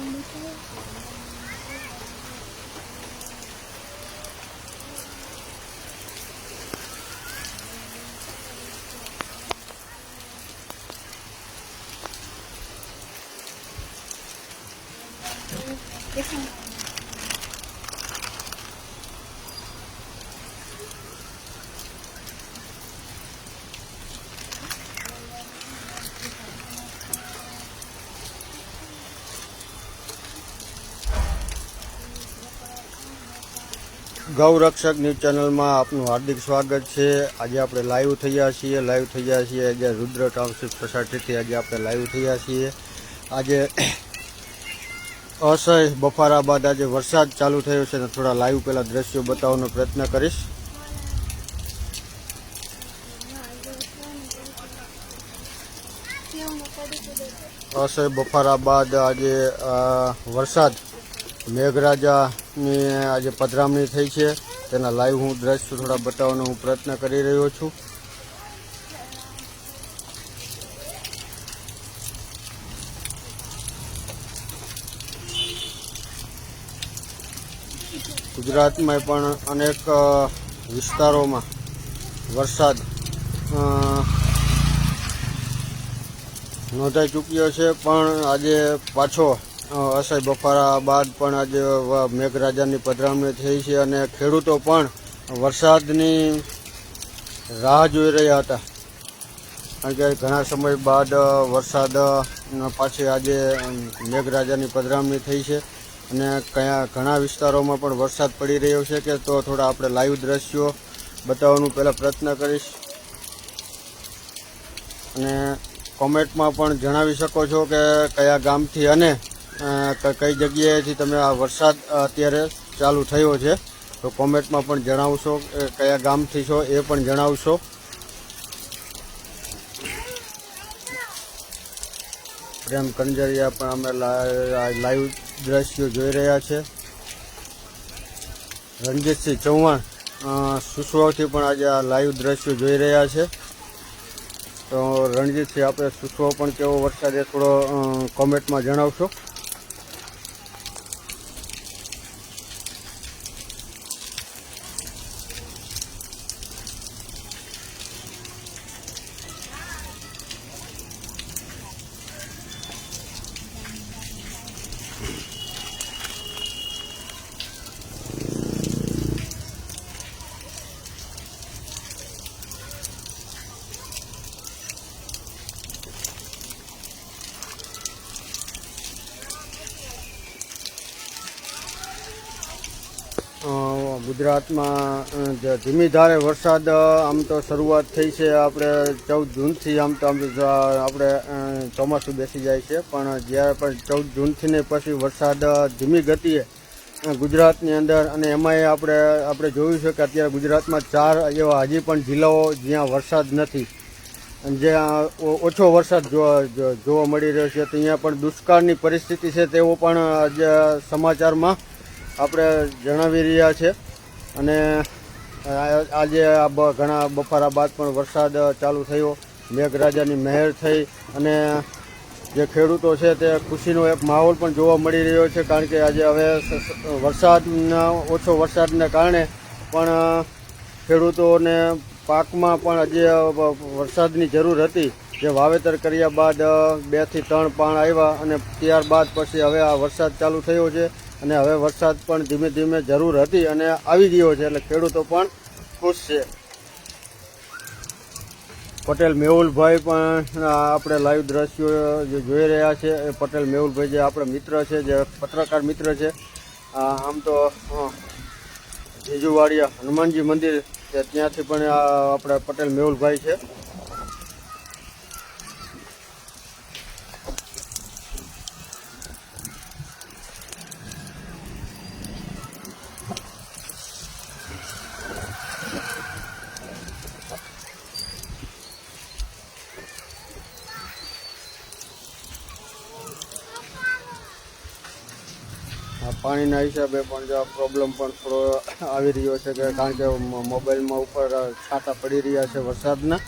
lang dito. Thank you. News ચેનલમાં આપનું હાર્દિક સ્વાગત છે. આજે આપણે લાઈવ થયા છીએ. લાઈવ થયા છીએ આજે રુદ્ર ટાઉનશીપ સોસાયટીથી આજે આપણે લાઈવ થયા છીએ. આજે અસહ્ય બફારા બાદ આજે વરસાદ ચાલુ થયો છે અને થોડા લાઈવ પહેલાં દ્રશ્યો બતાવવાનો પ્રયત્ન કરીશ. અસહ્ય બફારા બાદ આજે વરસાદ મેઘરાજાની આજે પધરામણી થઈ છે. તેના લાઈવ હું દ્રશ્ય થોડા બતાવવાનો હું પ્રયત્ન કરી રહ્યો છું. ગુજરાતમાં પણ અનેક વિસ્તારોમાં વરસાદ નોંધાઈ ચૂક્યો છે. પણ આજે પાછો અસહ્ય બફારા બાદ પણ આજે મેઘરાજાની પધરામણી થઈ છે અને ખેડૂતો પણ વરસાદની રાહ જોઈ રહ્યા હતા. કારણ કે ઘણા સમય બાદ વરસાદ પાછી આજે મેઘરાજાની પધરામણી થઈ છે અને કયા, ઘણા વિસ્તારોમાં પણ વરસાદ પડી રહ્યો છે કે તો થોડા આપણે લાઈવ દ્રશ્યો બતાવવાનું પહેલાં પ્રયત્ન કરીશ. અને કોમેન્ટમાં પણ જણાવી શકો છો કે કયા ગામથી અને કઈ જગ્યાએથી તમે આ વરસાદ અત્યારે ચાલુ થયો છે, તો કોમેન્ટમાં પણ જણાવશો કયા ગામથી છો એ પણ જણાવશો. પ્રેમ કંજરિયા પણ અમે લાઈવ દ્રશ્યો જોઈ રહ્યા છે. રણજીતસિંહ ચૌહાણ સુસવાથી પણ આજે આ લાઈવ દ્રશ્યો જોઈ રહ્યા છે. તો રણજીતસિંહ, આપણે સુસવો પણ કેવો વરસાદ એ થોડો કોમેન્ટમાં જણાવશો. Mm-hmm. ગુજરાતમાં ધીમી ધારે વરસાદ આમ તો શરૂઆત થઈ છે આપણે ચૌદ જૂનથી, આમ તો આમ તો આપણે ચોમાસું બેસી જાય છે. પણ જ્યારે પણ ચૌદ જૂનથી ને પછી વરસાદ ધીમી ગતિએ ગુજરાતની અંદર અને એમાંય આપણે આપણે જોયું છે કે અત્યારે ગુજરાતમાં ચાર એવા હજી પણ જિલ્લાઓ જ્યાં વરસાદ નથી. જ્યાં ઓછો વરસાદ જોવા જોવા મળી રહ્યો છે ત્યાં પણ દુષ્કાળની પરિસ્થિતિ છે તેવો પણ આજે સમાચારમાં આપણે જણાવી રહ્યા છે. અને આજે આ ઘણા બફારા બાદ પણ વરસાદ ચાલુ થયો. મેઘરાજાની મહેર થઈ અને જે ખેડૂતો છે તે ખુશીનો એક માહોલ પણ જોવા મળી રહ્યો છે, કારણ કે આજે હવે વરસાદના, ઓછો વરસાદને કારણે પણ ખેડૂતોને પાકમાં પણ આજે વરસાદની જરૂર હતી. જે વાવેતર કર્યા બાદ બેથી ત્રણ પાણ આવ્યા અને ત્યારબાદ પછી હવે આ વરસાદ ચાલુ થયો છે. અને હવે વરસાદ પણ ધીમે ધીમે જરૂર હતી અને આવી ગયો છે એટલે ખેડૂતો પણ ખુશ છે. પટેલ મેહુલભાઈ પણ આપણે લાઈવ દ્રશ્યો જે જોઈ રહ્યા છે, એ પટેલ મેહુલભાઈ જે આપણે મિત્ર છે, જે પત્રકાર મિત્ર છે આમ તો જીજુવાડિયા હનુમાનજી મંદિર છે, ત્યાંથી પણ આપણે પટેલ મેહુલભાઈ છે. આ હિસાબે પણ જો પ્રોબ્લેમ પણ થોડો આવી રહ્યો છે કે કારણ કે મોબાઈલમાં ઉપર છાંટા પડી રહ્યા છે વરસાદના,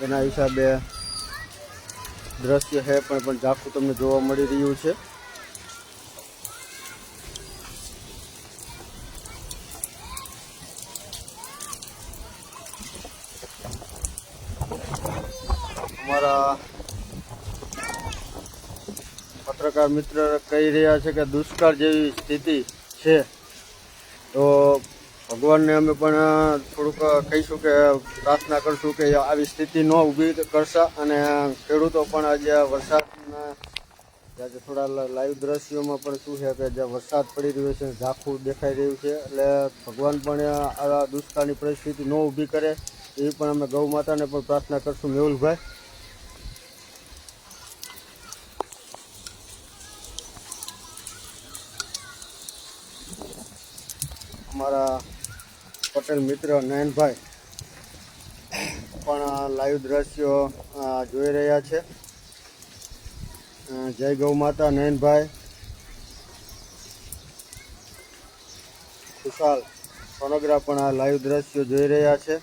એના હિસાબે દ્રશ્ય છે પણ પણ ઝાંખું તમને જોવા મળી રહ્યું છે અમારા પત્રકાર મિત્ર કહી રહ્યા છે કે દુષ્કાળ જેવી સ્થિતિ છે. તો ભગવાનને અમે પણ થોડુંક કહીશું કે પ્રાર્થના કરશું કે આવી સ્થિતિ ન ઊભી કરશે અને ખેડૂતો પણ આજે વરસાદના આજે થોડા લાઈવ દ્રશ્યોમાં પણ શું છે કે જે વરસાદ પડી રહ્યો છે, ઝાખું દેખાઈ રહ્યું છે, એટલે ભગવાન પણ આ દુષ્કાળની પરિસ્થિતિ ન ઊભી કરે, એવી પણ અમે ગૌ માતાને પણ પ્રાર્થના કરશું. મેહુલભાઈ અમારા પટેલ મિત્ર નયનભાઈ પણ લાઈવ દ્રશ્યો જોઈ રહ્યા છે. જય ગૌ માતા નયનભાઈ. ખુશાલ સોનગરા પણ આ લાઈવ દ્રશ્યો જોઈ રહ્યા છે.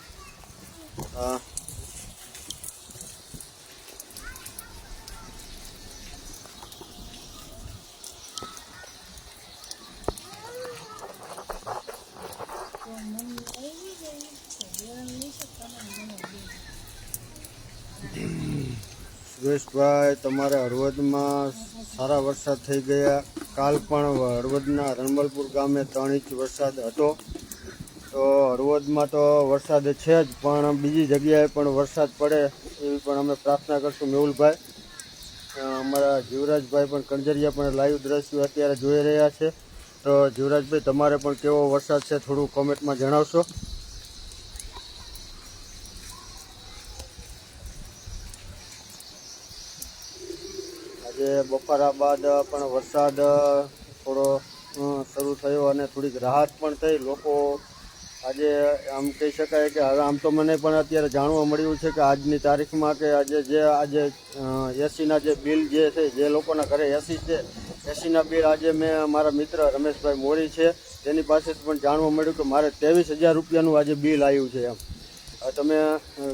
તમારા તમારે હળવદમાં સારા વરસાદ થઈ ગયા. કાલ પણ હળવદના રણમલપુર ગામે ત્રણ ઇંચ વરસાદ હતો. તો હળવદમાં તો વરસાદ છે જ, પણ બીજી જગ્યાએ પણ વરસાદ પડે એવી પણ અમે પ્રાર્થના કરશું મેહુલભાઈ. અમારા જીવરાજભાઈ પણ કંજરિયા પણ લાઈવ દ્રશ્યો અત્યારે જોઈ રહ્યા છે. તો જીવરાજભાઈ, તમારે પણ કેવો વરસાદ છે થોડું કોમેન્ટમાં જણાવશો? આજે બપોરા બાદ પણ વરસાદ, થોડો શરૂ થયો અને થોડીક રાહત પણ થઈ. લોકો આજે આમ કહી શકાય કે હવે આમ તો મને પણ અત્યારે જાણવા મળ્યું છે કે આજની તારીખમાં કે આજે જે, આજે એસીના જે બિલ જે છે, જે લોકોના ઘરે એસી છે, એસીના બિલ આજે મેં મારા મિત્ર રમેશભાઈ મોરી છે, તેની પાસેથી પણ જાણવા મળ્યું કે મારે ત્રેવીસ હજાર રૂપિયાનું આજે બિલ આવ્યું છે એમ. તમે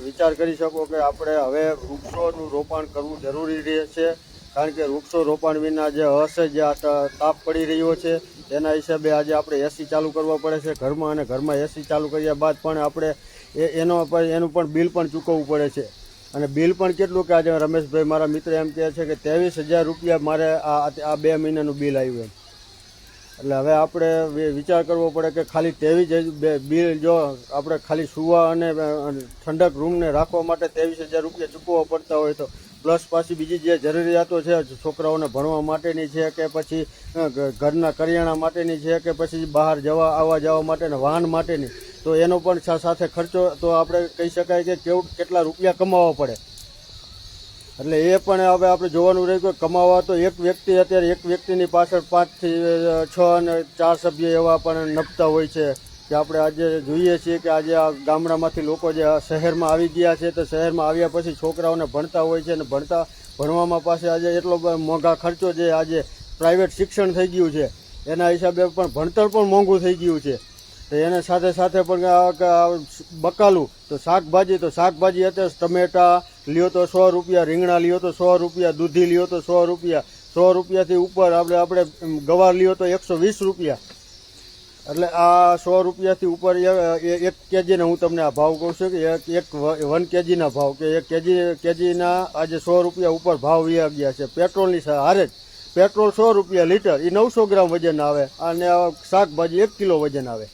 વિચાર કરી શકો કે આપણે હવે વૃક્ષોનું રોપણ કરવું જરૂરી રહે છે. કારણ કે વૃક્ષો રોપણ વિના જે આ તાપ પડી રહ્યો છે તેના હિસાબે આજે આપણે એસી ચાલુ કરવા પડે છે ઘરમાં અને ઘરમાં એસી ચાલુ કર્યા બાદ પણ આપણે એનો એનું પણ બિલ પણ ચૂકવવું પડે છે. અને બિલ પણ કેટલું કે આજે રમેશભાઈ મારા મિત્ર એમ કહે છે કે ત્રેવીસ હજાર રૂપિયા મારે આ આ બે મહિનાનું બિલ આવ્યું એમ. એટલે હવે આપણે વિચાર કરવો પડે કે ખાલી ત્રેવીસ બિલ જો આપણે ખાલી સુવા અને ઠંડક રૂમને રાખવા માટે ત્રેવીસ હજાર રૂપિયા ચૂકવવા પડતા હોય તો પ્લસ પાછી બીજી જે જરૂરિયાતો છે, છોકરાઓને ભણવા માટેની છે કે પછી ઘરના કરિયાણા માટેની છે કે પછી બહાર જવા, આવવા જવા માટેના વાહન માટેની, તો એનો પણ સાથે ખર્ચો તો આપણે કહી શકાય કે કેવું, કેટલા રૂપિયા કમાવવા પડે. એટલે એ પણ હવે આપણે જોવાનું રહ્યું કે કમાવા તો એક વ્યક્તિ અત્યારે એક વ્યક્તિની પાછળ પાંચથી છ અને ચાર સભ્ય એવા પણ નપતા હોય છે. કે આપણે આજે જોઈએ છીએ કે આજે આ ગામડામાંથી લોકો જે શહેરમાં આવી ગયા છે, તો શહેરમાં આવ્યા પછી છોકરાઓને ભણતા હોય છે અને ભણતા ભણવામાં પાસે આજે એટલો મોંઘા ખર્ચો જે આજે પ્રાઇવેટ શિક્ષણ થઈ ગયું છે, એના હિસાબે પણ ભણતર પણ મોંઘું થઈ ગયું છે. તો એને સાથે સાથે પણ બકાલું, તો શાકભાજી તો શાકભાજી અત્યારે ટમેટા લ્યો તો સો રૂપિયા, રીંગણા લ્યો તો સો રૂપિયા, દૂધી લ્યો તો સો રૂપિયા, સો રૂપિયાથી ઉપર આપણે આપણે ગવાર લ્યો તો એકસો વીસ રૂપિયા. એટલે આ સો રૂપિયાથી ઉપર એક કેજીના હું તમને આ ભાવ કહું છું કે એક એક વન કેજીના ભાવ કે એક કેજી, કેજીના આજે સો રૂપિયા ઉપર ભાવ વ્યા ગયા છે. પેટ્રોલની હારે જ. પેટ્રોલ સો રૂપિયા લીટર એ નવસો ગ્રામ વજન આવે અને શાકભાજી એક કિલો વજન આવે.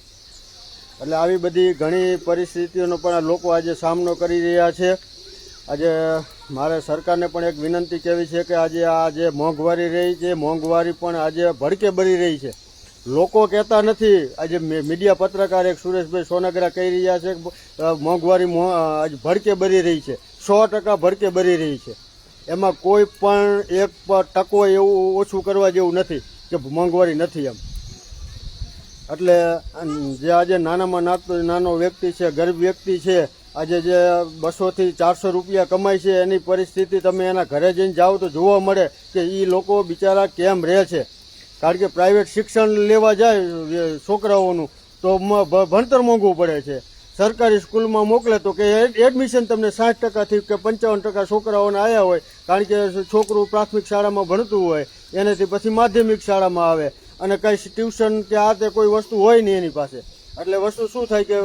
એટલે આવી બધી ઘણી પરિસ્થિતિઓનો પણ આ લોકો આજે સામનો કરી રહ્યા છે. આજે મારે સરકારને પણ એક વિનંતી કહેવી છે કે આજે આ જે મોંઘવારી રહી છે, મોંઘવારી પણ આજે ભડકે ભરી રહી છે. લોકો કહેતા નથી, આજે મીડિયા પત્રકાર એક સુરેશભાઈ સોનગરા કહી રહ્યા છે મોંઘવારી આજે ભડકે ભરી રહી છે. સો ટકા ભડકે ભરી રહી છે. એમાં કોઈ પણ એક ટકો એવું ઓછું કરવા જેવું નથી, કે મોંઘવારી નથી એમ. એટલે જે આજે નાનામાં નાતો, નાનો વ્યક્તિ છે, ગરીબ વ્યક્તિ છે, આજે જે બસોથી ચારસો રૂપિયા કમાય છે, એની પરિસ્થિતિ તમે એના ઘરે જઈને જાઓ તો જોવા મળે કે એ લોકો બિચારા કેમ રહે છે. કારણ કે પ્રાઇવેટ શિક્ષણ લેવા જાય છોકરાઓનું, તો ભણતર મોંઘું પડે છે. સરકારી સ્કૂલમાં મોકલે તો કે એડમિશન તમને સાઠ ટકાથી કે પંચાવન ટકા છોકરાઓને આવ્યા હોય, કારણ કે છોકરું પ્રાથમિક શાળામાં ભણતું હોય, એનાથી પછી માધ્યમિક શાળામાં આવે, અને કંઈ ટ્યુશન કે આ તે કોઈ વસ્તુ હોય નહીં એની પાસે. એટલે વસ્તુ શું થાય કે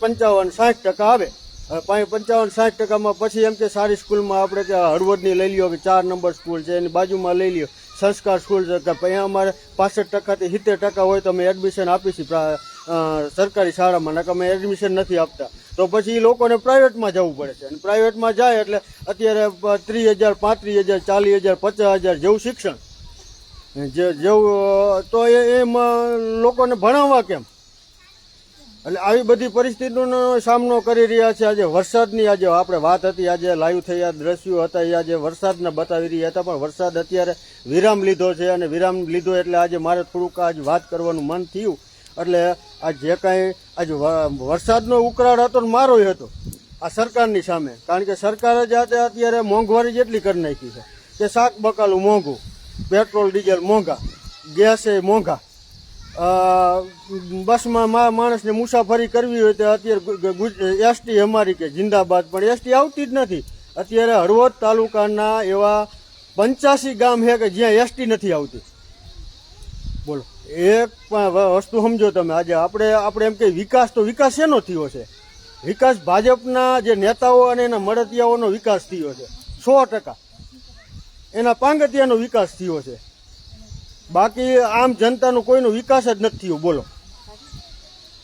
પંચાવન, સાઠ ટકા આવે. પાંચ પંચાવન, સાઠ ટકામાં પછી એમ કે સારી સ્કૂલમાં આપણે કે હળવદની લઈ લ્યો કે ચાર નંબર સ્કૂલ છે, એની બાજુમાં લઈ લ્યો. સંસ્કાર સ્કૂલ છે કે અહીંયા અમારે પાસઠ ટકાથી સિત્તેર ટકા હોય તો અમે એડમિશન આપીશું સરકારી શાળામાં, નકર અમે એડમિશન નથી આપતા. તો પછી એ લોકોને પ્રાઇવેટમાં જવું પડે છે. અને પ્રાઇવેટમાં જાય એટલે અત્યારે ત્રીસ હજાર, પાંત્રીસ હજાર, ચાલીસ હજાર, પચાસ હજાર જેવું શિક્ષણ. જેવું, તો એમાં લોકોને ભણાવવા કેમ? એટલે આવી બધી પરિસ્થિતિનો સામનો કરી રહ્યા છે. આજે વરસાદની આજે આપણે વાત હતી. આજે લાઈવ થયા દ્રશ્યો હતા. એ આજે વરસાદને બતાવી રહ્યા હતા. પણ વરસાદ અત્યારે વિરામ લીધો છે અને વિરામ લીધો એટલે આજે મારે થોડુંક આજ વાત કરવાનું મન થયું. એટલે આ જે કાંઈ આજે વરસાદનો ઉકળાટ હતો ને મારો હતો, આ સરકારની સામે. કારણ કે સરકારે જ અત્યારે મોંઘવારી જેટલી કરી નાખી છે. કે શાક બકાલું મોંઘું, પેટ્રોલ, ડીઝલ મોંઘા, ગેસ એ મોંઘા. બસમાં માણસને મુસાફરી કરવી હોય તો અત્યારે એસટી અમારી કે જિંદાબાદ, પણ એસટી આવતી જ નથી. અત્યારે હળવદ તાલુકાના એવા પંચ્યાસી ગામ છે કે જ્યાં એસટી નથી આવતી. બોલો. એક પણ વસ્તુ સમજો તમે આજે. આપણે આપણે એમ કે વિકાસ તો વિકાસ શેનો થયો છે? વિકાસ ભાજપના જે નેતાઓ અને એના મળતિયાઓનો વિકાસ થયો છે. સો ટકા. એના પાંગતિયાનો વિકાસ થયો છે. બાકી આમ જનતાનો કોઈનો વિકાસ જ નથી થયો, બોલો.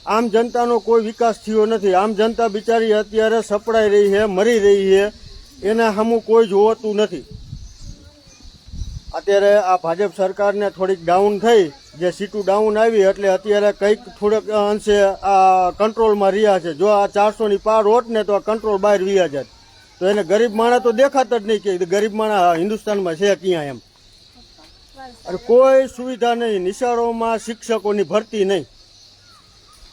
આમ જનતાનો કોઈ વિકાસ થયો નથી. આમ જનતા બિચારી અત્યારે સપડાઈ રહી છે, મરી રહી છે, એના સામું કોઈ જોવાતું નથી. અત્યારે આ ભાજપ સરકારને થોડીક ડાઉન થઈ, જે સીટું ડાઉન આવી, એટલે અત્યારે કંઈક થોડેક અંશે આ કંટ્રોલમાં રહ્યા છે. જો આ ચારસોની પાર હોત ને, તો આ કંટ્રોલ બહાર રહ્યા જાય તો એને ગરીબ માણસ તો દેખાતા જ નહીં કે ગરીબ માણસ હિન્દુસ્તાનમાં છે ક્યાં એમ. અને કોઈ સુવિધા નહીં. નિશાળોમાં શિક્ષકોની ભરતી નહીં.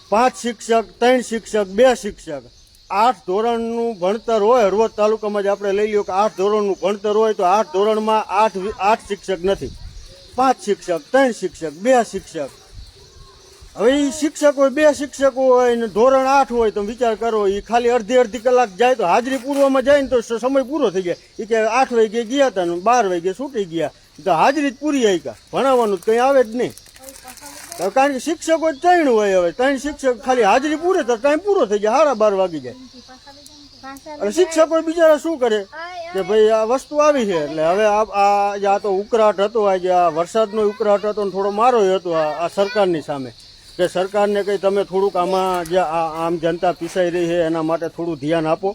પાંચ શિક્ષક, ત્રણ શિક્ષક, બે શિક્ષક. આઠ ધોરણનું ભણતર હોય, હળવદ તાલુકામાં જ આપણે લઈ લ્યો કે આઠ ધોરણનું ભણતર હોય, તો આઠ ધોરણમાં આઠ આઠ શિક્ષક નથી. પાંચ શિક્ષક, ત્રણ શિક્ષક, બે શિક્ષક. હવે એ શિક્ષક હોય, બે શિક્ષકો હોય ને ધોરણ આઠ હોય તો વિચાર કરો એ ખાલી અડધી અડધી કલાક જાય તો હાજરી પૂરવામાં જાય ને તો સમય પૂરો થઈ જાય. એ કે આઠ વાગે ગયા હતા ને બાર વાગે છૂટી ગયા. તો હાજરી જ પૂરી આવી ગયા ભણાવવાનું કંઈ આવે જ નહીં. કારણ કે શિક્ષકો ત્રણ હોય હવે. ત્રણ શિક્ષક ખાલી હાજરી પૂરે તો ટાઈમ પૂરો થઈ જાય હારા બાર વાગી જાય. અને શિક્ષકો બિચારા શું કરે? કે ભાઈ આ વસ્તુ આવી છે એટલે હવે આ આ જે આ તો ઉકળાટ હતો આજે આ વરસાદનો ઉકળાટ હતો ને થોડો મારો હતો આ આ સરકારની સામે. કે સરકારને કંઈ તમે થોડુંક આમાં જે આ આમ જનતા પીસાઈ રહી છે એના માટે થોડું ધ્યાન આપો.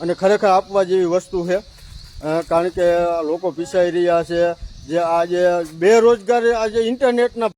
અને ખરેખર આપવા જેવી વસ્તુ છે. કારણ કે લોકો પીસાઈ રહ્યા છે. જે આજે બેરોજગારી આજે ઇન્ટરનેટના